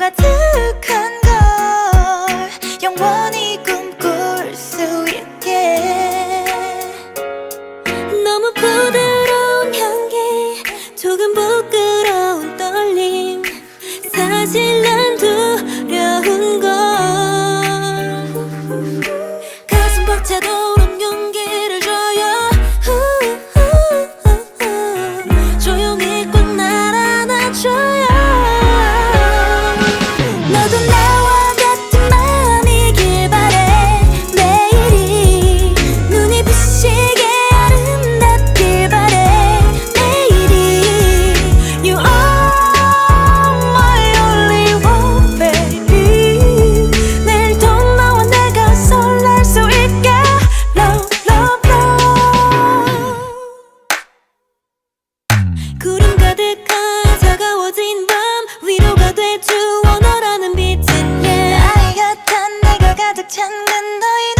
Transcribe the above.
가득한 걸 영원히 꿈꿀 수 있게. 너무 부드러운 향기 조금 부끄러운 떨림. 사실 난 んだ